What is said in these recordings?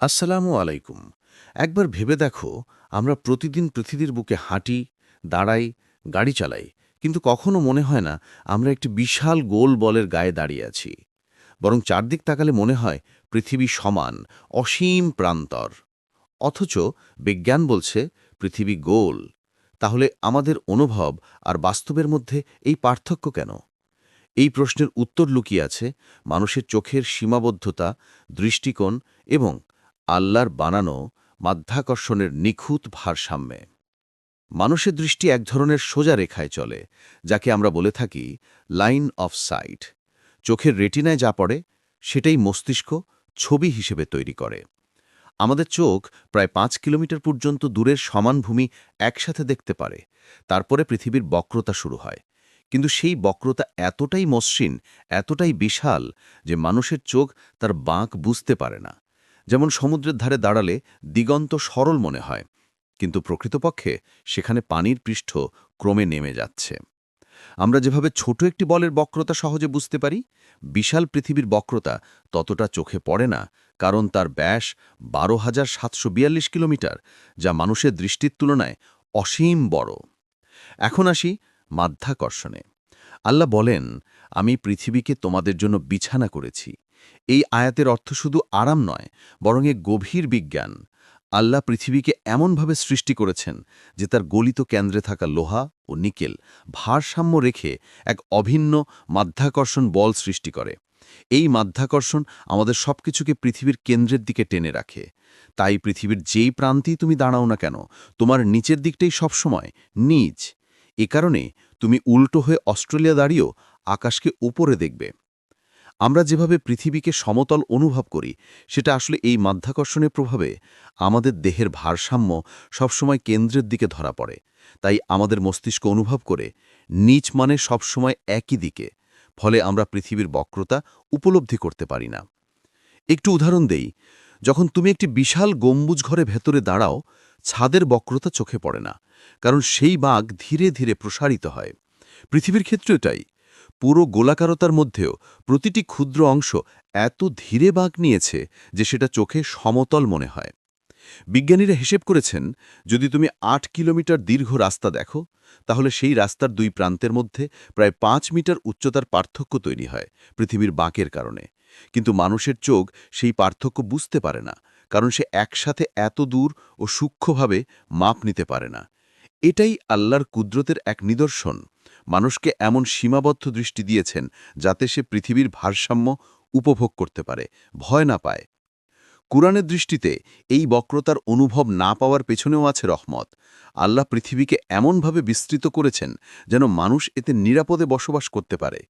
আসসালামু আলাইকুম। একবার ভেবে দেখো, আমরা প্রতিদিন পৃথিবীর বুকে হাঁটি, দাঁড়াই, গাড়ি চালাই, কিন্তু কখনো মনে হয় না আমরা একটি বিশাল গোল বলের গায়ে দাঁড়িয়ে আছি। বরং চারদিক তাকালে মনে হয় পৃথিবী সমান, অসীম প্রান্তর। অথচ বিজ্ঞান বলছে পৃথিবী গোল। তাহলে আমাদের অনুভব আর বাস্তবের মধ্যে এই পার্থক্য কেন? এই প্রশ্নের উত্তর লুকিয়ে আছে মানুষের চোখের সীমাবদ্ধতা, দৃষ্টিকোণ এবং আল্লাহর বানানো মাধ্যাকর্ষণের নিখুঁত ভারসাম্যে। মানুষের দৃষ্টি এক ধরনের সোজা রেখায় চলে, যাকে আমরা বলে থাকি লাইন অফ সাইট। চোখের রেটিনায় যা পড়ে, সেটাই মস্তিষ্ক ছবি হিসেবে তৈরি করে। আমাদের চোখ প্রায় পাঁচ কিলোমিটার পর্যন্ত দূরের সমান ভূমি একসাথে দেখতে পারে, তারপরে পৃথিবীর বক্রতা শুরু হয়। কিন্তু সেই বক্রতা এতটাই মসৃণ, এতটাই বিশাল, যে মানুষের চোখ তার বাঁক বুঝতে পারে না। যেমন সমুদ্রের ধারে দাঁড়ালে দিগন্ত সরল মনে হয়, কিন্তু প্রকৃতপক্ষে সেখানে পানির পৃষ্ঠ ক্রমে নেমে যাচ্ছে। আমরা যেভাবে ছোট একটি বলের বক্রতা সহজে বুঝতে পারি, বিশাল পৃথিবীর বক্রতা ততটা চোখে পড়ে না, কারণ তার ব্যাস বারো হাজার সাতশো কিলোমিটার, যা মানুষের দৃষ্টির তুলনায় অসীম বড়। এখন আসি মাধ্যাকর্ষণে। আল্লাহ বলেন, আমি পৃথিবীকে তোমাদের জন্য বিছানা করেছি। এই আয়াতের অর্থ শুধু আরাম নয়, বরং এ গভীর বিজ্ঞান। আল্লাহ পৃথিবীকে এমনভাবে সৃষ্টি করেছেন যে তার গলিত কেন্দ্রে থাকা লোহা ও নিকেল ভারসাম্য রেখে এক অভিন্ন মাধ্যাকর্ষণ বল সৃষ্টি করে। এই মাধ্যাকর্ষণ আমাদের সবকিছুকে পৃথিবীর কেন্দ্রের দিকে টেনে রাখে। তাই পৃথিবীর যেই প্রান্তেই তুমি দাঁড়াও না কেন, তোমার নিচের দিকটাই সবসময় নিচ। এ কারণে তুমি উল্টো হয়ে অস্ট্রেলিয়া দাঁড়িয়েও আকাশকে উপরে দেখবে। আমরা যেভাবে পৃথিবীকে সমতল অনুভব করি, সেটা আসলে এই মাধ্যাকর্ষণের প্রভাবে আমাদের দেহের ভারসাম্য সবসময় কেন্দ্রের দিকে ধরা পড়ে। তাই আমাদের মস্তিষ্ক অনুভব করে নিচ মানে সবসময় একই দিকে, ফলে আমরা পৃথিবীর বক্রতা উপলব্ধি করতে পারি না। একটু উদাহরণ দেই, যখন তুমি একটি বিশাল গম্বুজ ঘরে ভেতরে দাঁড়াও, ছাদের বক্রতা চোখে পড়ে না, কারণ সেই বাঘ ধীরে ধীরে প্রসারিত হয়। পৃথিবীর ক্ষেত্রে এটাই পুরো গোলাকারতার মধ্যেও প্রতিটি ক্ষুদ্র অংশ এত ধীরে বাঁক নিয়েছে যে সেটা চোখে সমতল মনে হয়। বিজ্ঞানীরা হিসেব করেছেন, যদি তুমি আট কিলোমিটার দীর্ঘ রাস্তা দেখো, তাহলে সেই রাস্তার দুই প্রান্তের মধ্যে প্রায় পাঁচ মিটার উচ্চতার পার্থক্য তৈরি হয় পৃথিবীর বাঁকের কারণে। কিন্তু মানুষের চোখ সেই পার্থক্য বুঝতে পারে না, কারণ সে একসাথে এত দূর ও সূক্ষ্মভাবে মাপ নিতে পারে না। এটাই আল্লাহর কুদরতের এক নিদর্শন। মানুষকে এমন সীমাবদ্ধ দৃষ্টি দিয়েছেন যাতে সে পৃথিবীর ভারসাম্য উপভোগ করতে পারে, ভয় না পায়। কুরআনের দৃষ্টিতে এই বক্রতার অনুভব না পাওয়ার পেছনেও আছে রহমত। আল্লাহ পৃথিবীকে এমনভাবে বিস্তৃত করেছেন যেন মানুষ এতে নিরাপদে বসবাস করতে পারে।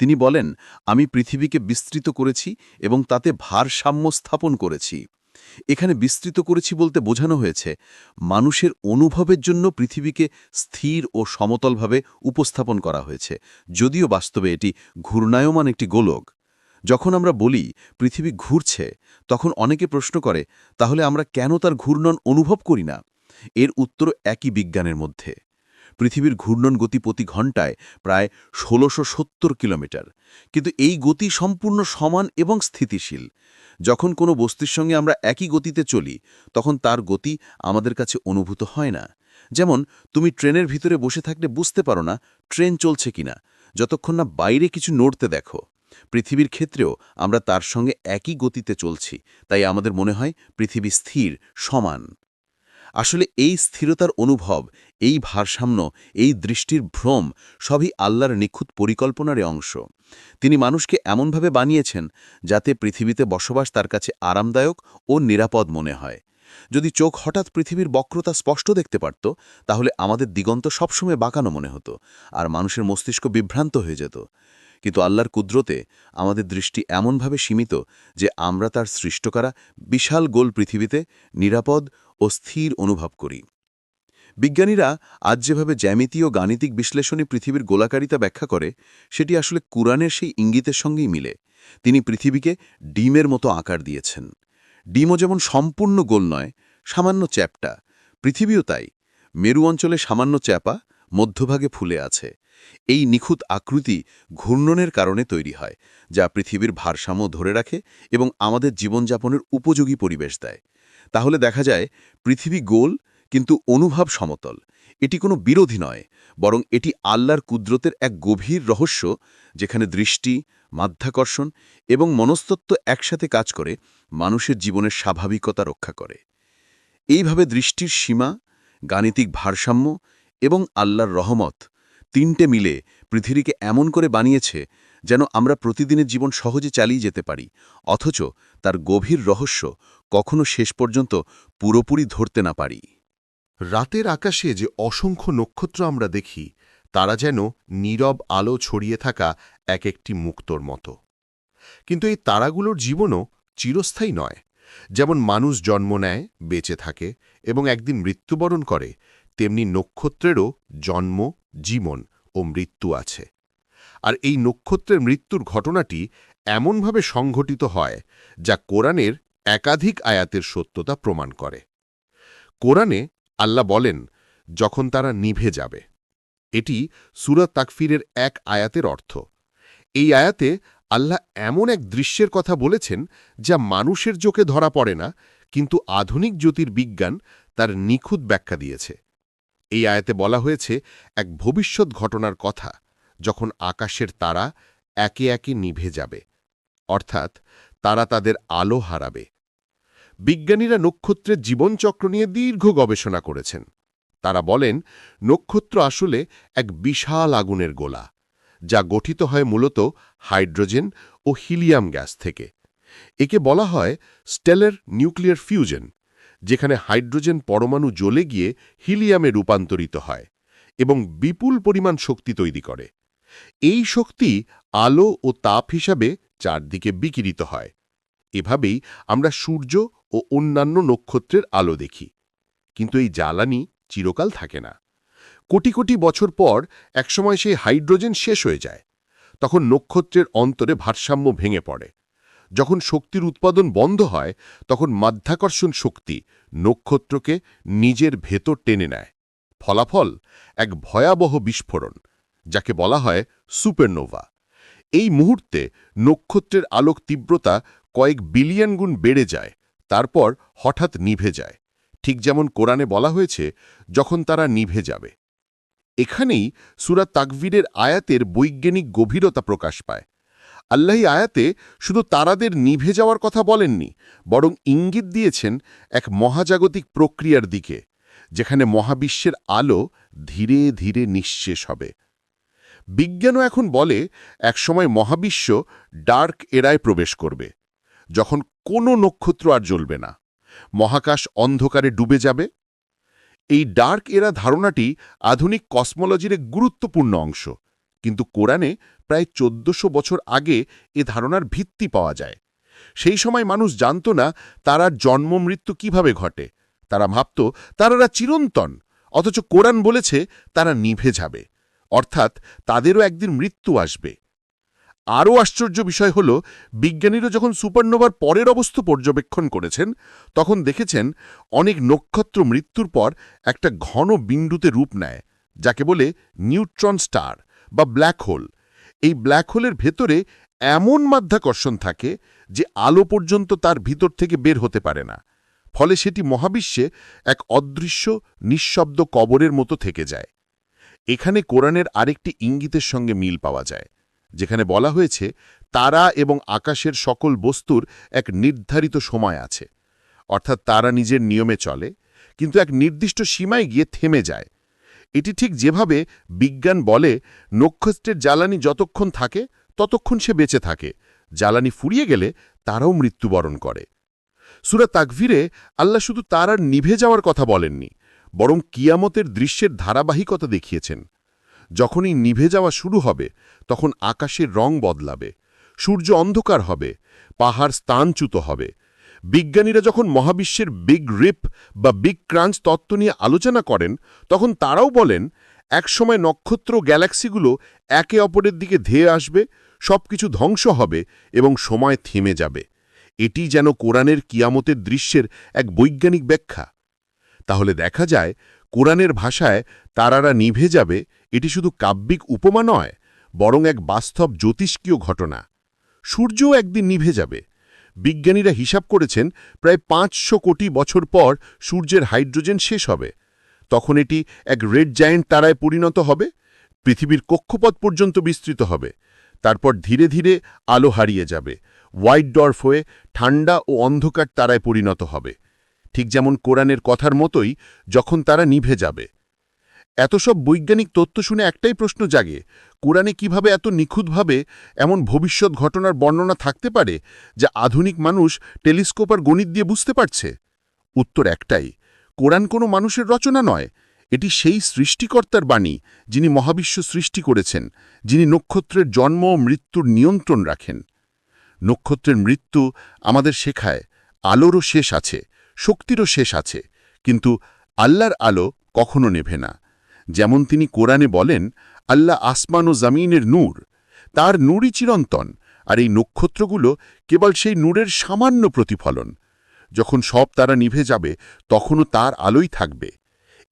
তিনি বলেন, আমি পৃথিবীকে বিস্তৃত করেছি এবং তাতে ভারসাম্য স্থাপন করেছি। এখানে বিস্তৃত করেছি বলতে বোঝানো হয়েছে, মানুষের অনুভবের জন্য পৃথিবীকে স্থির ও সমতলভাবে উপস্থাপন করা হয়েছে, যদিও বাস্তবে এটি ঘূর্ণায়মান একটি গোলক। যখন আমরা বলি পৃথিবী ঘুরছে, তখন অনেকে প্রশ্ন করে, তাহলে আমরা কেন তার ঘূর্ণন অনুভব করি না? এর উত্তর একই বিজ্ঞানের মধ্যে। পৃথিবীর ঘূর্ণন গতি প্রতি ঘণ্টায় প্রায় ষোলোশো কিলোমিটার। কিন্তু এই গতি সম্পূর্ণ সমান এবং স্থিতিশীল। যখন কোনো বস্তুর সঙ্গে আমরা একই গতিতে চলি, তখন তার গতি আমাদের কাছে অনুভূত হয় না। যেমন, তুমি ট্রেনের ভিতরে বসে থাকলে বুঝতে পারো না, ট্রেন চলছে কিনা। যতক্ষণ না বাইরে কিছু নড়তে দেখো। পৃথিবীর ক্ষেত্রেও আমরা তার সঙ্গে একই গতিতে চলছি, তাই আমাদের মনে হয় পৃথিবী স্থির, সমান। আসলে এই স্থিরতার অনুভব, এই ভারসাম্য, এই দৃষ্টির ভ্রম সবই আল্লাহর নিখুঁত পরিকল্পনার অংশ। তিনি মানুষকে এমনভাবে বানিয়েছেন যাতে পৃথিবীতে বসবাস তার কাছে আরামদায়ক ও নিরাপদ মনে হয়। যদি চোখ হঠাৎ পৃথিবীর বক্রতা স্পষ্ট দেখতে পারত, তাহলে আমাদের দিগন্ত সবসময় বাঁকানো মনে হতো, আর মানুষের মস্তিষ্ক বিভ্রান্ত হয়ে যেত। কিন্তু আল্লাহর কুদরতে আমাদের দৃষ্টি এমনভাবে সীমিত যে আমরা তার সৃষ্ট করা বিশাল গোল পৃথিবীতে নিরাপদ ও স্থির অনুভব করি। বিজ্ঞানীরা আজ যেভাবে জ্যামিতি ও গাণিতিক বিশ্লেষণী পৃথিবীর গোলাকারিতা ব্যাখ্যা করে, সেটি আসলে কুরআনের সেই ইঙ্গিতের সঙ্গেই মিলে। তিনি পৃথিবীকে ডিমের মতো আকার দিয়েছেন। ডিমও যেমন সম্পূর্ণ গোল নয়, সামান্য চ্যাপটা। পৃথিবীও তাই। মেরু অঞ্চলে সামান্য চ্যাপা, মধ্যভাগে ফুলে আছে। এই নিখুঁত আকৃতি ঘূর্ণনের কারণে তৈরি হয়, যা পৃথিবীর ভারসাম্য ধরে রাখে এবং আমাদের জীবনযাপনের উপযোগী পরিবেশ দেয়। তাহলে দেখা যায়, পৃথিবী গোল কিন্তু অনুভব সমতল। এটি কোনো বিরোধী নয়, বরং এটি আল্লাহর কুদরতের এক গভীর রহস্য, যেখানে দৃষ্টি, মাধ্যাকর্ষণ এবং মনস্তত্ব একসাথে কাজ করে, মানুষের জীবনের স্বাভাবিকতা রক্ষা করে। এইভাবে দৃষ্টির সীমা, গাণিতিক ভারসাম্য এবং আল্লাহর রহমত তিনটে মিলে পৃথিবীকে এমন করে বানিয়েছে যেন আমরা প্রতিদিনের জীবন সহজে চালিয়ে যেতে পারি, অথচ তার গভীর রহস্য কখনো শেষ পর্যন্ত পুরোপুরি ধরতে না পারি। রাতের আকাশে যে অসংখ্য নক্ষত্র আমরা দেখি, তারা যেন নীরব আলো ছড়িয়ে থাকা এক একটি মুক্তর মতো। কিন্তু এই তারাগুলোর জীবনও চিরস্থায়ী নয়। যেমন মানুষ জন্ম নেয়, বেঁচে থাকে এবং একদিন মৃত্যুবরণ করে, তেমনি নক্ষত্রেরও জন্ম জীবন ও মৃত্যু আছে। আর এই নক্ষত্রের মৃত্যুর ঘটনাটি এমনভাবে সংঘটিত হয় যা কোরআনের একাধিক আয়াতের সত্যতা প্রমাণ করে। কোরআনে আল্লাহ বলেন, যখন তারা নিভে যাবে। এটি সুরত তাকফিরের এক আয়াতের অর্থ। এই আয়াতে আল্লাহ এমন এক দৃশ্যের কথা বলেছেন যা মানুষের চোখে ধরা পড়ে না, কিন্তু আধুনিক জ্যোতির্বিজ্ঞান তার নিখুঁত ব্যাখ্যা দিয়েছে। এই আয়াতে বলা হয়েছে এক ভবিষ্যৎ ঘটনার কথা যখন আকাশের তারা একে একে নিভে যাবে। অর্থাৎ তারা তাদের আলো হারাবে। বিজ্ঞানীরা নক্ষত্রের জীবনচক্র নিয়ে দীর্ঘ গবেষণা করেছেন। তারা বলেন, নক্ষত্র আসলে এক বিশাল আগুনের গোলা, যা গঠিত হয় মূলত হাইড্রোজেন ও হিলিয়াম গ্যাস থেকে। একে বলা হয় স্টেলার নিউক্লিয়ার ফিউশন যেখানে হাইড্রোজেন পরমাণু জ্বলে গিয়ে হিলিয়ামে রূপান্তরিত হয় এবং বিপুল পরিমাণ শক্তি তৈরি করে। এই শক্তি আলো ও তাপ হিসাবে চারদিকে বিকিরিত হয়। এভাবেই আমরা সূর্য ও অন্যান্য নক্ষত্রের আলো দেখি। কিন্তু এই জ্বালানি চিরকাল থাকে না। কোটি কোটি বছর পর একসময় সেই হাইড্রোজেন শেষ হয়ে যায়। তখন নক্ষত্রের অন্তরে ভারসাম্য ভেঙে পড়ে। যখন শক্তির উৎপাদন বন্ধ হয়, তখন মাধ্যাকর্ষণ শক্তি নক্ষত্রকে নিজের ভেতর টেনে নেয়। ফলাফল এক ভয়াবহ বিস্ফোরণ, যাকে বলা হয় সুপারনোভা। এই মুহূর্তে নক্ষত্রের আলোক তীব্রতা কয়েক বিলিয়ন গুণ বেড়ে যায়, তারপর হঠাৎ নিভে যায়। ঠিক যেমন কোরআনে বলা হয়েছে, যখন তারা নিভে যাবে। এখানেই সুরা তাকভিরের আয়াতের বৈজ্ঞানিক গভীরতা প্রকাশ পায়। আল্লাহ আয়াতে শুধু তারাদের নিভে যাওয়ার কথা বলেননি, বরং ইঙ্গিত দিয়েছেন এক মহাজাগতিক প্রক্রিয়ার দিকে, যেখানে মহাবিশ্বের আলো ধীরে ধীরে নিঃশেষ হবে। বিজ্ঞানও এখন বলে, একসময় মহাবিশ্ব ডার্ক এরায় প্রবেশ করবে, যখন কোনো নক্ষত্র আর জ্বলবে না। মহাকাশ অন্ধকারে ডুবে যাবে। এই ডার্ক এরা ধারণাটি আধুনিক কসমোলজির এক গুরুত্বপূর্ণ অংশ। কিন্তু কোরআনে প্রায় চোদ্দশো বছর আগে এ ধারণার ভিত্তি পাওয়া যায়। সেই সময় মানুষ জানত না তারার জন্ম মৃত্যু কীভাবে ঘটে। তারা ভাবত তারা চিরন্তন, অথচ কোরআন বলেছে তারা নিভে যাবে, অর্থাৎ তাদেরও একদিন মৃত্যু আসবে। আরও আশ্চর্য বিষয় হল, বিজ্ঞানীরা যখন সুপারনোভার পরের অবস্থা পর্যবেক্ষণ করেছেন, তখন দেখেছেন অনেক নক্ষত্র মৃত্যুর পর একটা ঘন বিন্দুতে রূপ নেয়, যাকে বলে নিউট্রন স্টার। বা ব্ল্যাক হোল এই ব্ল্যাক হোলের ভেতরে এমন মাধ্যাকর্ষণ থাকে যে আলো পর্যন্ত তার ভিতর থেকে বের হতে পারে না। ফলে সেটি মহাবিশ্বে এক অদৃশ্য, নিঃশব্দ কবরের মতো থেকে যায়। এখানে কোরআনের আরেকটি ইঙ্গিতের সঙ্গে মিল পাওয়া যায়, যেখানে বলা হয়েছে, তারা এবং আকাশের সকল বস্তুর এক নির্ধারিত সময় আছে। অর্থাৎ তারা নিজের নিয়মে চলে, কিন্তু এক নির্দিষ্ট সীমায় গিয়ে থেমে যায়। এটি ঠিক যেভাবে বিজ্ঞান বলে, নক্ষত্রের জ্বালানি যতক্ষণ থাকে, ততক্ষণ সে বেঁচে থাকে। জ্বালানি ফুরিয়ে গেলে তারাও মৃত্যুবরণ করে। সুরা তাকভিরে আল্লাহ শুধু তার আর নিভে যাওয়ার কথা বলেননি, বরং কিয়ামতের দৃশ্যের ধারাবাহিকতা দেখিয়েছেন। যখনই নিভে যাওয়া শুরু হবে, তখন আকাশের রং বদলাবে, সূর্য অন্ধকার হবে, পাহাড় স্থানচ্যুত হবে বিজ্ঞানীরা যখন মহাবিশ্বের বিগ রিপ বা বিগ ক্রাঞ্চ তত্ত্ব নিয়ে আলোচনা করেন, তখন তারাও বলেন, একসময় নক্ষত্র গ্যালাক্সিগুলো একে অপরের দিকে ধেয়ে আসবে, সবকিছু ধ্বংস হবে এবং সময় থেমে যাবে। এটি যেন কোরআনের কিয়ামতের দৃশ্যের এক বৈজ্ঞানিক ব্যাখ্যা। তাহলে দেখা যায়, কোরআনের ভাষায় তারারা নিভে যাবে, এটি শুধু কাব্যিক উপমা নয়, বরং এক বাস্তব জ্যোতিষ্কীয় ঘটনা। সূর্যও একদিন নিভে যাবে। বিজ্ঞানীরা হিসাব করেছেন, প্রায় পাঁচশো কোটি বছর পর সূর্যের হাইড্রোজেন শেষ হবে। তখন এটি এক রেড জায়েন্ট তারায় পরিণত হবে, পৃথিবীর কক্ষপথ পর্যন্ত বিস্তৃত হবে। তারপর ধীরে ধীরে আলো হারিয়ে যাবে, হোয়াইট ডর্ফ হয়ে ঠান্ডা ও অন্ধকার তারায় পরিণত হবে। ঠিক যেমন কোরআনের কথার মতোই যখন তারা নিভে যাবে। এত সব বৈজ্ঞানিক তথ্য শুনে একটাই প্রশ্ন জাগে, কোরআনে কীভাবে এত নিখুঁতভাবে এমন ভবিষ্যৎ ঘটনার বর্ণনা থাকতে পারে যা আধুনিক মানুষ টেলিস্কোপ আর গণিত দিয়ে বুঝতে পারছে? উত্তর একটাই, কোরআন কোনো মানুষের রচনা নয়, এটি সেই সৃষ্টিকর্তার বাণী যিনি মহাবিশ্ব সৃষ্টি করেছেন, যিনি নক্ষত্রের জন্ম ও মৃত্যুর নিয়ন্ত্রণ রাখেন। নক্ষত্রের মৃত্যু আমাদের শেখায়, আলোরও শেষ আছে, শক্তিরও শেষ আছে, কিন্তু আল্লাহর আলো কখনো নেভে না। যেমন তিনি কোরআনে বলেন, আল্লাহ আসমান ও জামিনের নূর, তার নূরই চিরন্তন, আর এই নক্ষত্রগুলো কেবল সেই নূরের সামান্য প্রতিফলন। যখন সব তারা নিভে যাবে, তখনও তার আলোই থাকবে।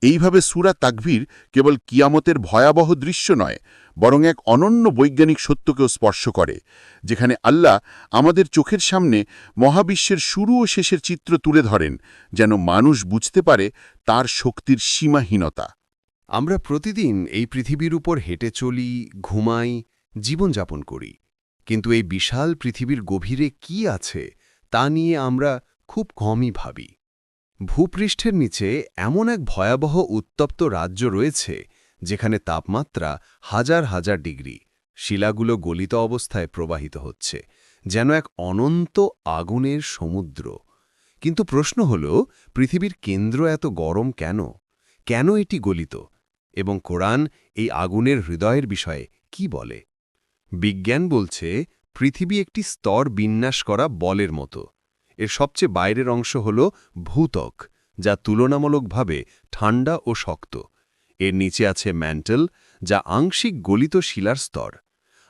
এইভাবে সুরা তাকভীর কেবল কিয়ামতের ভয়াবহ দৃশ্য নয়, বরং এক অনন্য বৈজ্ঞানিক সত্যকেও স্পর্শ করে, যেখানে আল্লাহ আমাদের চোখের সামনে মহাবিশ্বের শুরু ও শেষের চিত্র তুলে ধরেন, যেন মানুষ বুঝতে পারে তার শক্তির সীমাহীনতা। আমরা প্রতিদিন এই পৃথিবীর উপর হেঁটে চলি, ঘুমাই, জীবনযাপন করি। কিন্তু এই বিশাল পৃথিবীর গভীরে কি আছে, তা নিয়ে আমরা খুব কমই ভাবি। ভূপৃষ্ঠের নিচে এমন এক ভয়াবহ উত্তপ্ত রাজ্য রয়েছে, যেখানে তাপমাত্রা হাজার হাজার ডিগ্রি। শিলাগুলো গলিত অবস্থায় প্রবাহিত হচ্ছে, যেন এক অনন্ত আগুনের সমুদ্র। কিন্তু প্রশ্ন হল, পৃথিবীর কেন্দ্র এত গরম কেন? কেন এটি গলিত? এবং কোরআন এই আগুনের হৃদয়ের বিষয়ে কি বলে? বিজ্ঞান বলছে, পৃথিবী একটি স্তর বিন্যাস করা বলের মতো। এর সবচেয়ে বাইরের অংশ হল ভূতক যা তুলনামূলকভাবে ঠান্ডা ও শক্ত। এর নিচে আছে ম্যান্টেল, যা আংশিক গলিত শিলার স্তর।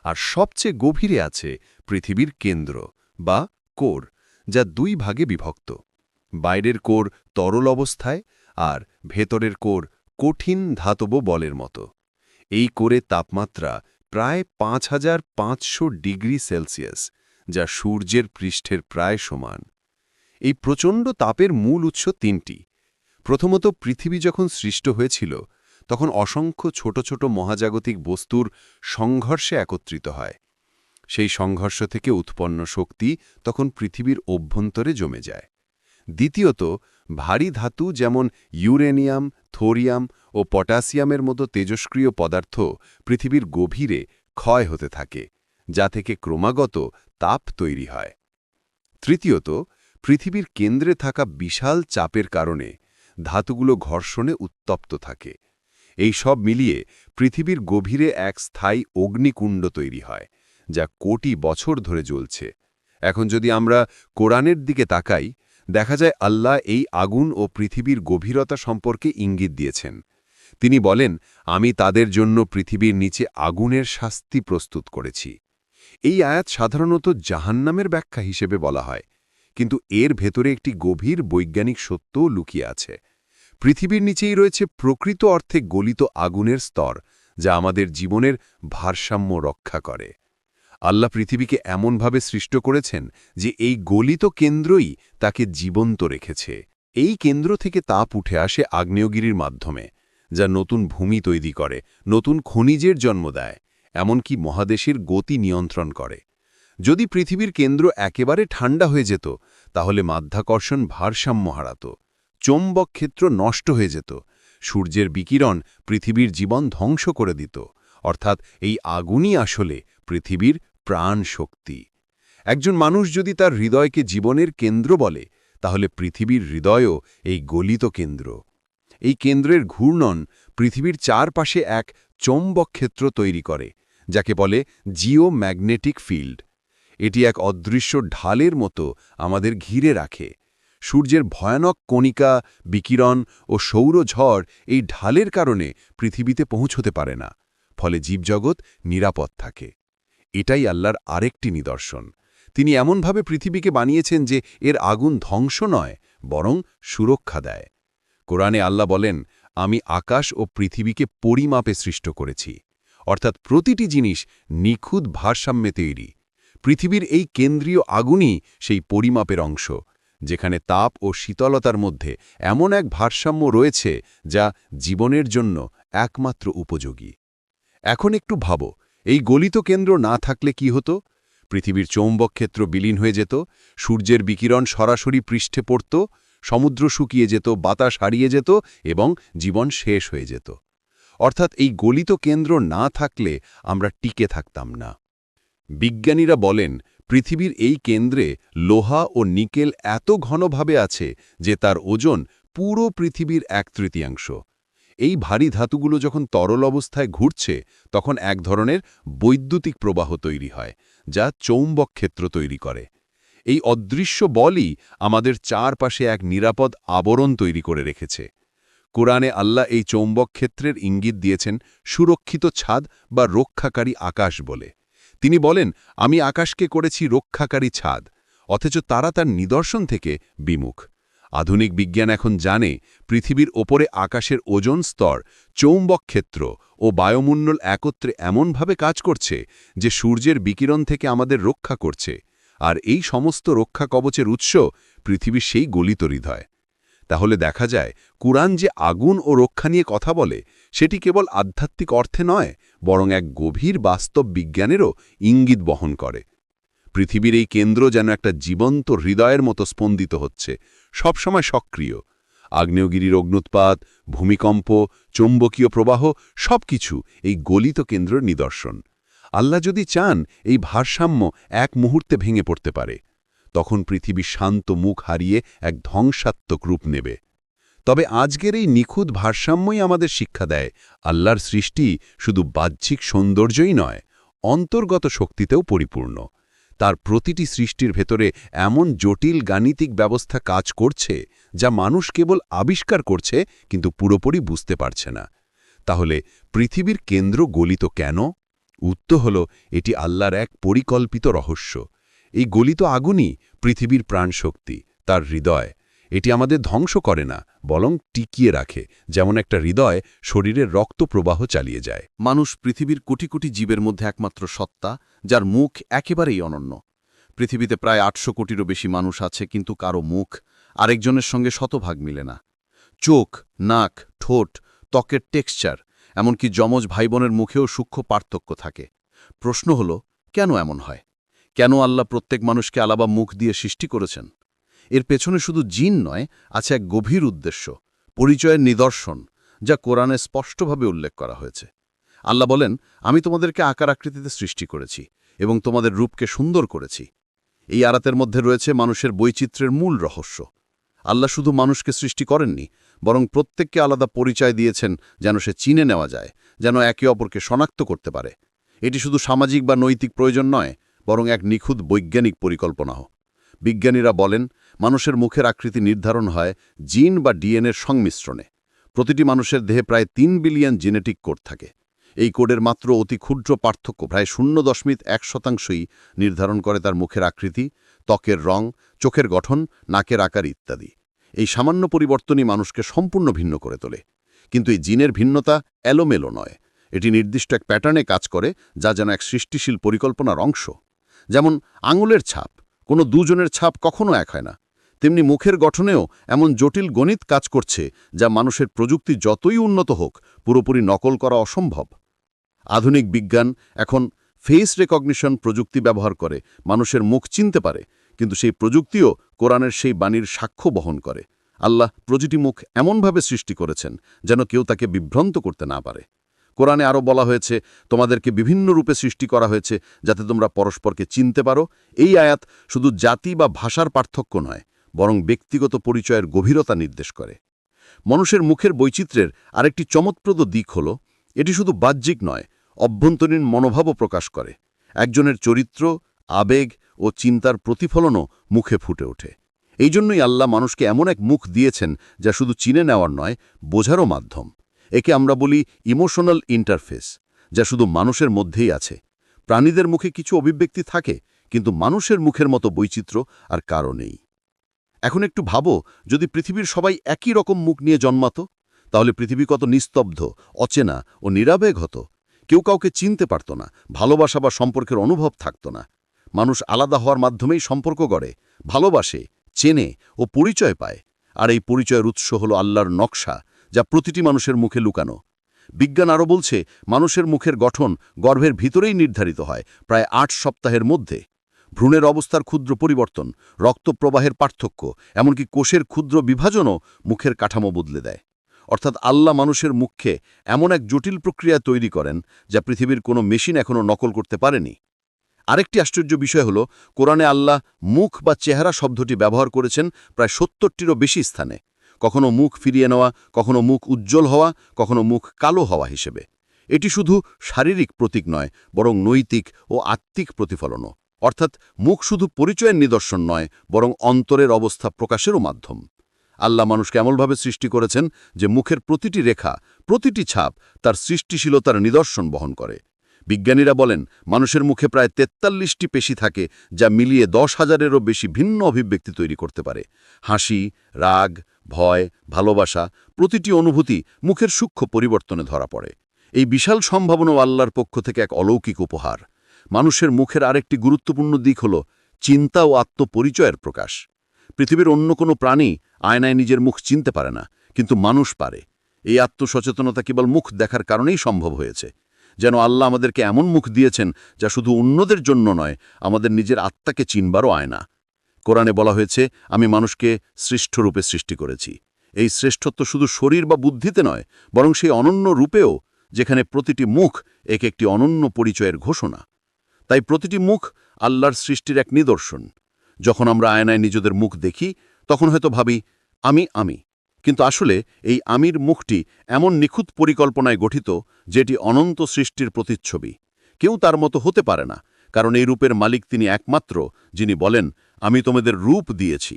আর সবচেয়ে গভীরে আছে পৃথিবীর কেন্দ্র, বা কোর, যা দুই ভাগে বিভক্ত। বাইরের কোর তরল অবস্থায় আর ভেতরের কোর কঠিন ধাতব বলের মতো। এই করে তাপমাত্রা প্রায় পাঁচ হাজার পাঁচশো ডিগ্রি সেলসিয়াস, যা সূর্যের পৃষ্ঠের প্রায় সমান। এই প্রচণ্ড তাপের মূল উৎস তিনটি। প্রথমত, পৃথিবী যখন সৃষ্ট হয়েছিল, তখন অসংখ্য ছোট ছোট মহাজাগতিক বস্তুর সংঘর্ষে একত্রিত হয়। সেই সংঘর্ষ থেকে উৎপন্ন শক্তি তখন পৃথিবীর অভ্যন্তরে জমে যায়। দ্বিতীয়ত ভারী ধাতু যেমন ইউরেনিয়াম, থোরিয়াম ও পটাসিয়ামের মতো তেজস্ক্রিয় পদার্থ পৃথিবীর গভীরে ক্ষয় হতে থাকে, যা থেকে ক্রমাগত তাপ তৈরি হয়। তৃতীয়ত, পৃথিবীর কেন্দ্রে থাকা বিশাল চাপের কারণে ধাতুগুলো ঘর্ষণে উত্তপ্ত থাকে। এই সব মিলিয়ে পৃথিবীর গভীরে এক স্থায়ী অগ্নিকুণ্ড তৈরি হয়, যা কোটি বছর ধরে জ্বলছে। এখন যদি আমরা কোরআনের দিকে তাকাই দেখা যায় আল্লাহ এই আগুন ও পৃথিবীর গভীরতা সম্পর্কে ইঙ্গিত দিয়েছেন। তিনি বলেন, আমি তাদের জন্য পৃথিবীর নিচে আগুনের শাস্তি প্রস্তুত করেছি। এই আয়াত সাধারণত জাহান্নামের ব্যাখ্যা হিসেবে বলা হয়, কিন্তু এর ভেতরে একটি গভীর বৈজ্ঞানিক সত্যও লুকিয়ে আছে। পৃথিবীর নিচেই রয়েছে প্রকৃত অর্থে গলিত আগুনের স্তর, যা আমাদের জীবনের ভারসাম্য রক্ষা করে। আল্লাহ পৃথিবীকে এমনভাবে সৃষ্ট করেছেন যে এই গলিত কেন্দ্রই তাকে জীবন্ত রেখেছে। এই কেন্দ্র থেকে তাপ উঠে আসে আগ্নেয়গিরির মাধ্যমে, যা নতুন ভূমি তৈরি করে, নতুন খনিজের জন্ম দেয়, এমনকি মহাদেশের গতি নিয়ন্ত্রণ করে। যদি পৃথিবীর কেন্দ্র একেবারে ঠান্ডা হয়ে যেত, তাহলে মাধ্যাকর্ষণ ভারসাম্য হারাত, চৌম্বক ক্ষেত্র নষ্ট হয়ে যেত, সূর্যের বিকিরণ পৃথিবীর জীবন ধ্বংস করে দিত। অর্থাৎ এই আগুনই আসলে পৃথিবীর প্রাণ শক্তি একজন মানুষ যদি তার হৃদয়কে জীবনের কেন্দ্র বলে, তাহলে পৃথিবীর হৃদয়ও এই গলিত কেন্দ্র। এই কেন্দ্রের ঘূর্ণন পৃথিবীর চারপাশে এক চৌম্বক ক্ষেত্র তৈরি করে, যাকে বলে জিও ম্যাগনেটিক ফিল্ড। এটি এক অদৃশ্য ঢালের মতো আমাদের ঘিরে রাখে। সূর্যের ভয়ানক কণিকা, বিকিরণ ও সৌরঝড় এই ঢালের কারণে পৃথিবীতে পৌঁছতে পারে না, ফলে জীবজগৎ নিরাপদ থাকে। এটাই আল্লাহর আরেকটি নিদর্শন। তিনি এমনভাবে পৃথিবীকে বানিয়েছেন যে এর আগুন ধ্বংস নয়, বরং সুরক্ষা দেয়। কোরআনে আল্লাহ বলেন, আমি আকাশ ও পৃথিবীকে পরিমাপে সৃষ্ট করেছি। অর্থাৎ প্রতিটি জিনিস নিখুঁত ভারসাম্যে তৈরি। পৃথিবীর এই কেন্দ্রীয় আগুনই সেই পরিমাপের অংশ, যেখানে তাপ ও শীতলতার মধ্যে এমন এক ভারসাম্য রয়েছে যা জীবনের জন্য একমাত্র উপযোগী। এখন একটু ভাবো এই গলিত কেন্দ্র না থাকলে কি হতো? পৃথিবীর চৌম্বক ক্ষেত্র বিলীন হয়ে যেত, সূর্যের বিকিরণ সরাসরি পৃষ্ঠে পড়ত, সমুদ্র শুকিয়ে যেত, বাতাস হারিয়ে যেত এবং জীবন শেষ হয়ে যেত। অর্থাৎ এই গলিত কেন্দ্র না থাকলে আমরা টিকে থাকতাম না। বিজ্ঞানীরা বলেন, পৃথিবীর এই কেন্দ্রে লোহা ও নিকেল এত ঘনভাবে আছে যে তার ওজন পুরো পৃথিবীর এক তৃতীয়াংশ। এই ভারী ধাতুগুলো যখন তরল অবস্থায় ঘুরছে, তখন এক ধরনের বৈদ্যুতিক প্রবাহ তৈরি হয়, যা চৌম্বক ক্ষেত্র তৈরি করে। এই অদৃশ্য বলই আমাদের চারপাশে এক নিরাপদ আবরণ তৈরি করে রেখেছে। কোরআনে আল্লাহ এই চৌম্বক ক্ষেত্রের ইঙ্গিত দিয়েছেন, সুরক্ষিত ছাদ বা রক্ষাকারী আকাশ বলে। তিনি বলেন, আমি আকাশকে করেছি রক্ষাকারী ছাদ, অথচ তারা তার নিদর্শন থেকে বিমুখ। আধুনিক বিজ্ঞান এখন জানে পৃথিবীর ওপরে আকাশের ওজন স্তর, চৌম্বক ক্ষেত্র ও বায়ুমণ্ডল একত্রে এমনভাবে কাজ করছে যে সূর্যের বিকিরণ থেকে আমাদের রক্ষা করছে। আর এই সমস্ত রক্ষা কবচের উৎস পৃথিবীর সেই গলিত হৃদয়। তাহলে দেখা যায়, কুরআন যে আগুন ও রক্ষা নিয়ে কথা বলে, সেটি কেবল আধ্যাত্মিক অর্থে নয়, বরং এক গভীর বাস্তব বিজ্ঞানেরও ইঙ্গিত বহন করে। পৃথিবীর এই কেন্দ্র যেন একটা জীবন্ত হৃদয়ের মতো স্পন্দিত হচ্ছে, সবসময় সক্রিয়। আগ্নেয়গিরির অগ্নুৎপাত ভূমিকম্প, চৌম্বকীয় প্রবাহ, সবকিছু এই গলিত কেন্দ্রের নিদর্শন। আল্লাহ যদি চান, এই ভারসাম্য এক মুহূর্তে ভেঙে পড়তে পারে। তখন পৃথিবী শান্ত মুখ হারিয়ে এক ধ্বংসাত্মক রূপ নেবে। তবে আজকের এই নিখুঁত ভারসাম্যই আমাদের শিক্ষা দেয়, আল্লাহর সৃষ্টি শুধু বাহ্যিক সৌন্দর্যই নয়, অন্তর্গত শক্তিতেও পরিপূর্ণ। তার প্রতিটি সৃষ্টির ভেতরে এমন জটিল গাণিতিক ব্যবস্থা কাজ করছে যা মানুষ কেবল আবিষ্কার করছে, কিন্তু পুরোপুরি বুঝতে পারছে না। তাহলে পৃথিবীর কেন্দ্র গলিত কেন? উত্তর হল, এটি আল্লাহর এক পরিকল্পিত রহস্য। এই গলিত আগুনই পৃথিবীর প্রাণশক্তি, তার হৃদয়। এটি আমাদের ধ্বংস করে না, বরং টিকিয়ে রাখে, যেমন একটা হৃদয় শরীরের রক্ত প্রবাহ চালিয়ে যায়। মানুষ পৃথিবীর কোটি কোটি জীবের মধ্যে একমাত্র সত্তা যার মুখ একেবারেই অনন্য। পৃথিবীতে প্রায় আটশো কোটিরও বেশি মানুষ আছে, কিন্তু কারও মুখ আরেকজনের সঙ্গে শতভাগ মিলে না। চোখ, নাক, ঠোঁট, ত্বকের টেক্সচার, এমনকি যমজ ভাইবোনের মুখেও সূক্ষ্ম পার্থক্য থাকে। প্রশ্ন হল, কেন এমন হয়? কেন আল্লাহ প্রত্যেক মানুষকে আলাবা মুখ দিয়ে সৃষ্টি করেছেন? এর পেছনে শুধু জিন নয়, আছে এক গভীর উদ্দেশ্য, পরিচয়ের নিদর্শন, যা কোরআনে স্পষ্টভাবে উল্লেখ করা হয়েছে। আল্লাহ বলেন, আমি তোমাদেরকে আকার আকৃতিতে সৃষ্টি করেছি এবং তোমাদের রূপকে সুন্দর করেছি। এই আরাতের মধ্যে রয়েছে মানুষের বৈচিত্র্যের মূল রহস্য। আল্লাহ শুধু মানুষকে সৃষ্টি করেননি, বরং প্রত্যেককে আলাদা পরিচয় দিয়েছেন যেন সে চিনে নেওয়া যায়, যেন একে অপরকে শনাক্ত করতে পারে। এটি শুধু সামাজিক বা নৈতিক প্রয়োজন নয়, বরং এক নিখুঁত বৈজ্ঞানিক পরিকল্পনাও। বিজ্ঞানীরা বলেন, মানুষের মুখের আকৃতি নির্ধারণ হয় জিন বা ডিএনএর সংমিশ্রণে। প্রতিটি মানুষের দেহে প্রায় তিন বিলিয়ন জেনেটিক কোড থাকে। এই কোডের মাত্র অতি ক্ষুদ্র পার্থক্য, প্রায় শূন্য দশমিক এক শতাংশই নির্ধারণ করে তার মুখের আকৃতি, ত্বকের রং, চোখের গঠন, নাকের আকার ইত্যাদি। এই সামান্য পরিবর্তনই মানুষকে সম্পূর্ণ ভিন্ন করে তোলে। কিন্তু এই জিনের ভিন্নতা এলোমেলো নয়। এটি নির্দিষ্ট এক প্যাটার্নে কাজ করে, যা যেন এক সৃষ্টিশীল পরিকল্পনার অংশ। যেমন আঙুলের ছাপ, কোনো দুজনের ছাপ কখনো এক হয় না। তেমনি মুখের গঠনেও এমন জটিল গণিত কাজ করছে, যা মানুষের প্রযুক্তি যতই উন্নত হোক, পুরোপুরি নকল করা অসম্ভব। আধুনিক বিজ্ঞান এখন ফেস রেকগনিশন প্রযুক্তি ব্যবহার করে, মানুষের মুখ চিনতে পারে, কিন্তু সেই প্রযুক্তিও কোরআনের সেই বাণীর সাক্ষ্য বহন করে। আল্লাহ প্রতিটি মুখ এমনভাবে সৃষ্টি করেছেন যেন কেউ তাকে বিভ্রান্ত করতে না পারে। কোরআনে আরও বলা হয়েছে, তোমাদেরকে বিভিন্ন রূপে সৃষ্টি করা হয়েছে যাতে তোমরা পরস্পরকে চিনতে পারো। এই আয়াত শুধু জাতি বা ভাষার পার্থক্য নয়, বরং ব্যক্তিগত পরিচয়ের গভীরতা নির্দেশ করে। মানুষের মুখের বৈচিত্র্যের আরেকটি চমৎপ্রদ দিক হল, এটি শুধু বাহ্যিক নয় অভ্যন্তরীণ মনোভাবও প্রকাশ করে। একজনের চরিত্র, আবেগ ও চিন্তার প্রতিফলনও মুখে ফুটে ওঠে। এই জন্যই আল্লাহ মানুষকে এমন এক মুখ দিয়েছেন যা শুধু চিনে নেওয়ার নয়, বোঝারও মাধ্যম। একে আমরা বলি ইমোশনাল ইন্টারফেস, যা শুধু মানুষের মধ্যেই আছে। প্রাণীদের মুখে কিছু অভিব্যক্তি থাকে, কিন্তু মানুষের মুখের মতো বৈচিত্র্য আর কারও নেই। এখন একটু ভাবো, যদি পৃথিবীর সবাই একই রকম মুখ নিয়ে জন্মাত, তাহলে পৃথিবী কত নিস্তব্ধ, অচেনা ও নিরাবেগ হতো। কেউ কাউকে চিনতে পারত না, ভালোবাসা বা সম্পর্কের অনুভব থাকত না। মানুষ আলাদা হওয়ার মাধ্যমেই সম্পর্ক গড়ে, ভালোবাসে, চেনে ও পরিচয় পায়। আর এই পরিচয়ের উৎস হল আল্লাহর নকশা, যা প্রতিটি মানুষের মুখে লুকানো। বিজ্ঞান আরও বলছে, মানুষের মুখের গঠন গর্ভের ভিতরেই নির্ধারিত হয়, প্রায় আট সপ্তাহের মধ্যে। ভ্রূণের অবস্থার ক্ষুদ্র পরিবর্তন রক্তপ্রবাহের পার্থক্য, এমনকি কোষের ক্ষুদ্র বিভাজনও মুখের কাঠামো বদলে দেয়। অর্থাৎ আল্লাহ মানুষের মুখে এমন এক জটিল প্রক্রিয়া তৈরি করেন যা পৃথিবীর কোনো মেশিন এখনও নকল করতে পারেনি। আরেকটি আশ্চর্য বিষয় হল, কোরআনে আল্লাহ মুখ বা চেহারা শব্দটি ব্যবহার করেছেন প্রায় সত্তরটিরও বেশি স্থানে। কখনো মুখ ফিরিয়ে নেওয়া, কখনো মুখ উজ্জ্বল হওয়া, কখনো মুখ কালো হওয়া হিসেবে। এটি শুধু শারীরিক প্রতীক নয়, বরং নৈতিক ও আত্মিক প্রতিফলনও। অর্থাৎ মুখ শুধু পরিচয়ের নিদর্শন নয়, বরং অন্তরের অবস্থা প্রকাশেরও মাধ্যম। আল্লাহ মানুষকে এমনভাবে সৃষ্টি করেছেন যে মুখের প্রতিটি রেখা, প্রতিটি ছাপ তার সৃষ্টিশীলতার নিদর্শন বহন করে। বিজ্ঞানীরা বলেন, মানুষের মুখে প্রায় তেতাল্লিশটি পেশি থাকে যা মিলিয়ে দশ হাজারেরও বেশি ভিন্ন অভিব্যক্তি তৈরি করতে পারে। হাসি, রাগ, ভয়, ভালোবাসা প্রতিটি অনুভূতি মুখের সূক্ষ্ম পরিবর্তনে ধরা পড়ে। এই বিশাল সম্ভাবনাও আল্লাহর পক্ষ থেকে এক অলৌকিক উপহার। মানুষের মুখের আরেকটি গুরুত্বপূর্ণ দিক হল, চিন্তা ও আত্মপরিচয়ের প্রকাশ। পৃথিবীর অন্য কোনো প্রাণী আয়নায় নিজের মুখ চিনতে পারে না, কিন্তু মানুষ পারে। এই আত্মসচেতনতা কেবল মুখ দেখার কারণেই সম্ভব হয়েছে। যেন আল্লাহ আমাদেরকে এমন মুখ দিয়েছেন যা শুধু অন্যদের জন্য নয়, আমাদের নিজের আত্মাকে চিনবারও আয়না। কোরআনে বলা হয়েছে, আমি মানুষকে শ্রেষ্ঠরূপে সৃষ্টি করেছি। এই শ্রেষ্ঠত্ব শুধু শরীর বা বুদ্ধিতে নয়, বরং সেই অনন্য রূপেও, যেখানে প্রতিটি মুখ এক একটি অনন্য পরিচয়ের ঘোষণা। তাই প্রতিটি মুখ আল্লাহর সৃষ্টির এক নিদর্শন। যখন আমরা আয়নায় নিজেদের মুখ দেখি, তখন হয়তো ভাবি আমি আমি। কিন্তু আসলে এই আমির মুখটি এমন নিখুঁত পরিকল্পনায় গঠিত যেটি অনন্ত সৃষ্টির প্রতিচ্ছবি। কেউ তার মতো হতে পারে না, কারণ এই রূপের মালিক তিনি একমাত্র, যিনি বলেন, আমি তোমাদের রূপ দিয়েছি।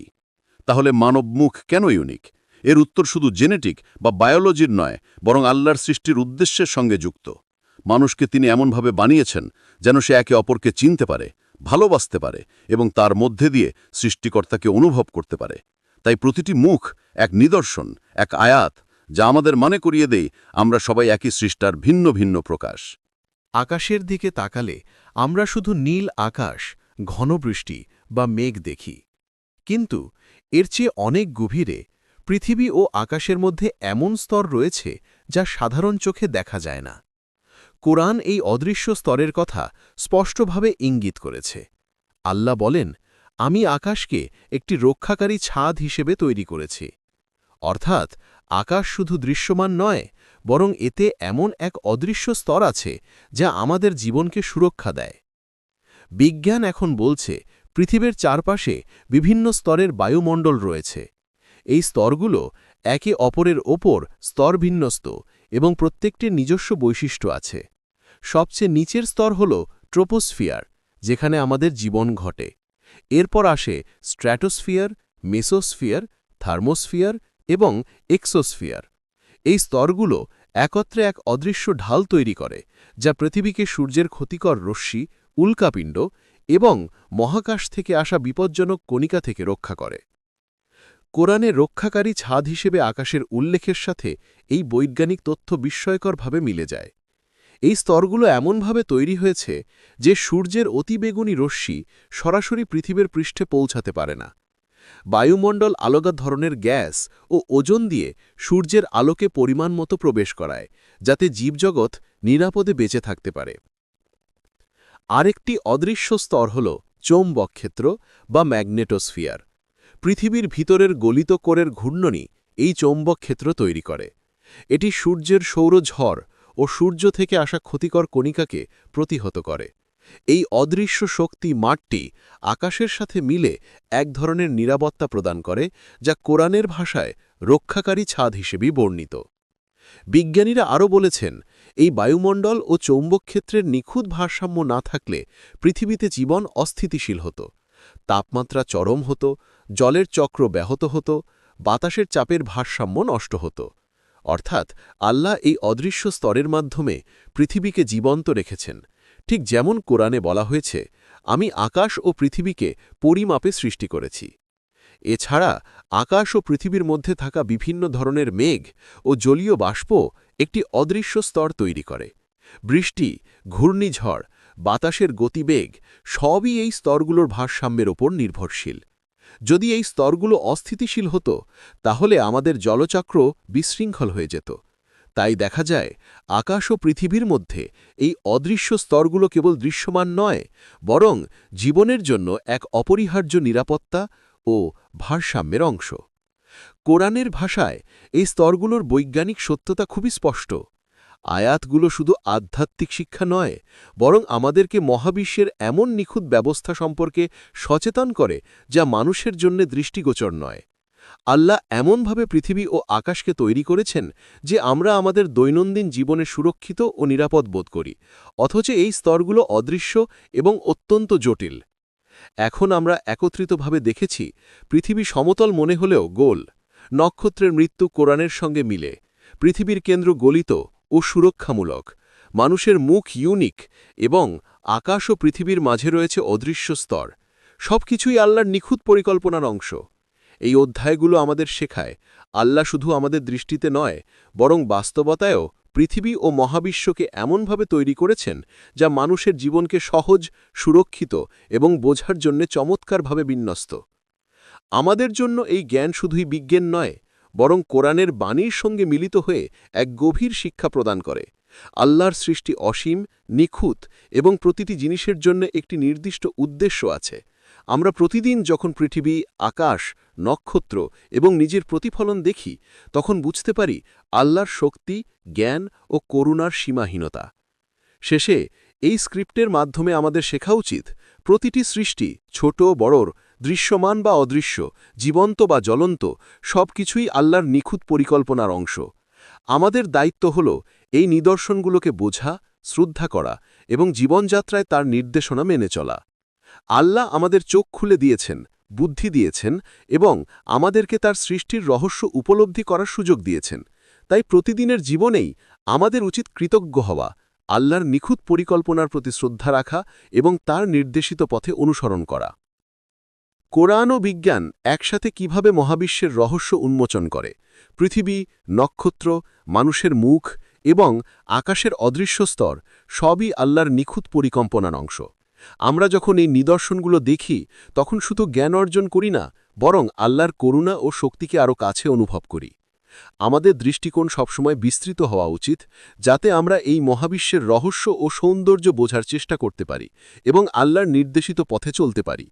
তাহলে মানব মুখ কেন ইউনিক? এর উত্তর শুধু জেনেটিক বা বায়োলজির নয়, বরং আল্লাহর সৃষ্টির উদ্দেশ্যের সঙ্গে যুক্ত। মানুষকে তিনি এমনভাবে বানিয়েছেন যেন সে একে অপরকে চিনতে পারে, ভালোবাসতে পারে এবং তার মধ্যে দিয়ে সৃষ্টিকর্তাকে অনুভব করতে পারে। তাই প্রতিটি মুখ এক নিদর্শন, এক আয়াত, যা আমাদের মনে করিয়ে দেয় আমরা সবাই একই সৃষ্টার ভিন্ন ভিন্ন প্রকাশ। আকাশের দিকে তাকালে আমরা শুধু নীল আকাশ, ঘন বৃষ্টি বা মেঘ দেখি। কিন্তু এর চেয়ে অনেক গভীরে পৃথিবী ও আকাশের মধ্যে এমন স্তর রয়েছে যা সাধারণ চোখে দেখা যায় না। কোরআন এই অদৃশ্য স্তরের কথা স্পষ্টভাবে ইঙ্গিত করেছে। আল্লাহ বলেন আমি আকাশকে একটি রক্ষাকারী ছাদ হিসেবে তৈরি করেছি। অর্থাৎ, আকাশ শুধু দৃশ্যমান নয়, বরং এতে এমন এক অদৃশ্য স্তর আছে যা আমাদের জীবনকে সুরক্ষা দেয়। বিজ্ঞান এখন বলছে, পৃথিবীর চারপাশে বিভিন্ন স্তরের বায়ুমণ্ডল রয়েছে। এই স্তরগুলো একে অপরের ওপর স্তরভিন্যস্ত এবং প্রত্যেকটির নিজস্ব বৈশিষ্ট্য আছে। সবচেয়ে নিচের স্তর হল ট্রোপোস্ফিয়ার, যেখানে আমাদের জীবন ঘটে। এরপর আসে স্ট্র্যাটোস্ফিয়ার, মেসোস্ফিয়ার, থার্মোস্ফিয়ার এবং এক্সোস্ফিয়ার। এই স্তরগুলো একত্রে এক অদৃশ্য ঢাল তৈরি করে, যা পৃথিবীকে সূর্যের ক্ষতিকর রশ্মি, উল্কাপিণ্ড এবং মহাকাশ থেকে আসা বিপজ্জনক কণিকা থেকে রক্ষা করে। কোরআনে রক্ষাকারী ছাদ হিসেবে আকাশের উল্লেখের সাথে এই বৈজ্ঞানিক তথ্য বিস্ময়করভাবে মিলে যায়। এই স্তরগুলো এমনভাবে তৈরি হয়েছে যে সূর্যের অতিবেগুনি রশ্মি সরাসরি পৃথিবীর পৃষ্ঠে পৌঁছাতে পারে না। বায়ুমণ্ডল আলগা ধরনের গ্যাস ও ওজন দিয়ে সূর্যের আলোকে পরিমাণ মতো প্রবেশ করায়, যাতে জীবজগৎ নিরাপদে বেঁচে থাকতে পারে। আরেকটি অদৃশ্য স্তর হল চৌম্বক ক্ষেত্র বা ম্যাগনেটোস্ফিয়ার। পৃথিবীর ভিতরের গলিত কোরের ঘূর্ণনই এই চৌম্বক ক্ষেত্র তৈরি করে। এটি সূর্যের সৌরঝড় ও সূর্য থেকে আসা ক্ষতিকর কণিকাকে প্রতিহত করে। এই অদৃশ্য শক্তি মাঠটি আকাশের সাথে মিলে এক ধরনের নিরাপত্তা প্রদান করে, যা কোরআনের ভাষায় রক্ষাকারী ছাদ হিসেবেই বর্ণিত। বিজ্ঞানীরা আরও বলেছেন, এই বায়ুমণ্ডল ও চৌম্বক ক্ষেত্রের নিখুঁত ভারসাম্য না থাকলে পৃথিবীতে জীবন অস্থিতিশীল হতো। তাপমাত্রা চরম হতো, জলের চক্র ব্যাহত হতো, বাতাসের চাপের ভারসাম্য নষ্ট হতো। অর্থাৎ আল্লাহ এই অদৃশ্য স্তরের মাধ্যমে পৃথিবীকে জীবন্ত রেখেছেন। ঠিক যেমন কোরআনে বলা হয়েছে, আমি আকাশ ও পৃথিবীকে পরিমাপে সৃষ্টি করেছি। এছাড়া আকাশ ও পৃথিবীর মধ্যে থাকা বিভিন্ন ধরনের মেঘ ও জলীয় বাষ্প একটি অদৃশ্য স্তর তৈরি করে। বৃষ্টি, ঘূর্ণিঝড়, বাতাসের গতিবেগ সবই এই স্তরগুলোর ভারসাম্যের ওপর নির্ভরশীল। যদি এই স্তরগুলো অস্থিতিশীল হতো, তাহলে আমাদের জলচক্র বিশৃঙ্খল হয়ে যেত। তাই দেখা যায়, আকাশ ও পৃথিবীর মধ্যে এই অদৃশ্য স্তরগুলো কেবল দৃশ্যমান নয়, বরং জীবনের জন্য এক অপরিহার্য নিরাপত্তা ও ভারসাম্যের অংশ। কোরআনের ভাষায় এই স্তরগুলোর বৈজ্ঞানিক সত্যতা খুবই স্পষ্ট। আয়াতগুলো শুধু আধ্যাত্মিক শিক্ষা নয়, বরং আমাদেরকে মহাবিশ্বের এমন নিখুঁত ব্যবস্থা সম্পর্কে সচেতন করে যা মানুষের জন্য দৃষ্টিগোচর নয়। আল্লাহ এমনভাবে পৃথিবী ও আকাশকে তৈরি করেছেন যে আমরা আমাদের দৈনন্দিন জীবনে সুরক্ষিত ও নিরাপদ বোধ করি, অথচ এই স্তরগুলো অদৃশ্য এবং অত্যন্ত জটিল। এখন আমরা একত্রিতভাবে দেখেছি, পৃথিবী সমতল মনে হলেও গোল, নক্ষত্রের মৃত্যু কোরআনের সঙ্গে মিলে, পৃথিবীর কেন্দ্র গলিত ও সুরক্ষামূলক। মানুষের মুখ ইউনিক এবং আকাশ ও পৃথিবীর মাঝে রয়েছে অদৃশ্য স্তর। সবকিছুই আল্লাহর নিখুঁত পরিকল্পনার অংশ। এই অধ্যায়গুলো আমাদের শেখায়, আল্লাহ শুধু আমাদের দৃষ্টিতে নয়, বরং বাস্তবতায়ও পৃথিবী ও মহাবিশ্বকে এমনভাবে তৈরি করেছেন যা মানুষের জীবনকে সহজ, সুরক্ষিত এবং বোঝার জন্য চমৎকারভাবে বিন্যস্ত। আমাদের জন্য এই জ্ঞান শুধুই বিজ্ঞান নয় বরং কোরআনের বাণীর সঙ্গে মিলিত হয়ে এক গভীর শিক্ষা প্রদান করে। আল্লাহর সৃষ্টি অসীম, নিখুঁত এবং প্রতিটি জিনিসের জন্য একটি নির্দিষ্ট উদ্দেশ্য আছে। আমরা প্রতিদিন যখন পৃথিবী, আকাশ, নক্ষত্র এবং নিজের প্রতিফলন দেখি, তখন বুঝতে পারি আল্লাহর শক্তি, জ্ঞান ও করুণার সীমাহীনতা। শেষে এই স্ক্রিপ্টের মাধ্যমে আমাদের শেখা উচিত, প্রতিটি সৃষ্টি ছোট, বড়র দৃশ্যমান বা অদৃশ্য, জীবন্ত বা জ্বলন্ত, সবকিছুই আল্লাহর নিখুঁত পরিকল্পনার অংশ। আমাদের দায়িত্ব হল এই নিদর্শনগুলোকে বোঝা, শ্রদ্ধা করা এবং জীবনযাত্রায় তার নির্দেশনা মেনে চলা। আল্লাহ আমাদের চোখ খুলে দিয়েছেন, বুদ্ধি দিয়েছেন এবং আমাদেরকে তার সৃষ্টির রহস্য উপলব্ধি করার সুযোগ দিয়েছেন। তাই প্রতিদিনের জীবনেই আমাদের উচিত কৃতজ্ঞ হওয়া, আল্লাহর নিখুঁত পরিকল্পনার প্রতি শ্রদ্ধা রাখা এবং তার নির্দেশিত পথে অনুসরণ করা। কোরআন ও বিজ্ঞান একসাথে কীভাবে মহাবিশ্বের রহস্য উন্মোচন করে? পৃথিবী, নক্ষত্র, মানুষের মুখ এবং আকাশের অদৃশ্য স্তর সবই আল্লাহর নিখুঁত পরিকল্পনার অংশ। আমরা যখন এই নিদর্শনগুলো দেখি, তখন শুধু জ্ঞান অর্জন করি না, বরং আল্লাহর করুণা ও শক্তিকে আরও কাছে অনুভব করি। আমাদের দৃষ্টিকোণ সবসময় বিস্তৃত হওয়া উচিত, যাতে আমরা এই মহাবিশ্বের রহস্য ও সৌন্দর্য বোঝার চেষ্টা করতে পারি এবং আল্লাহর নির্দেশিত পথে চলতে পারি।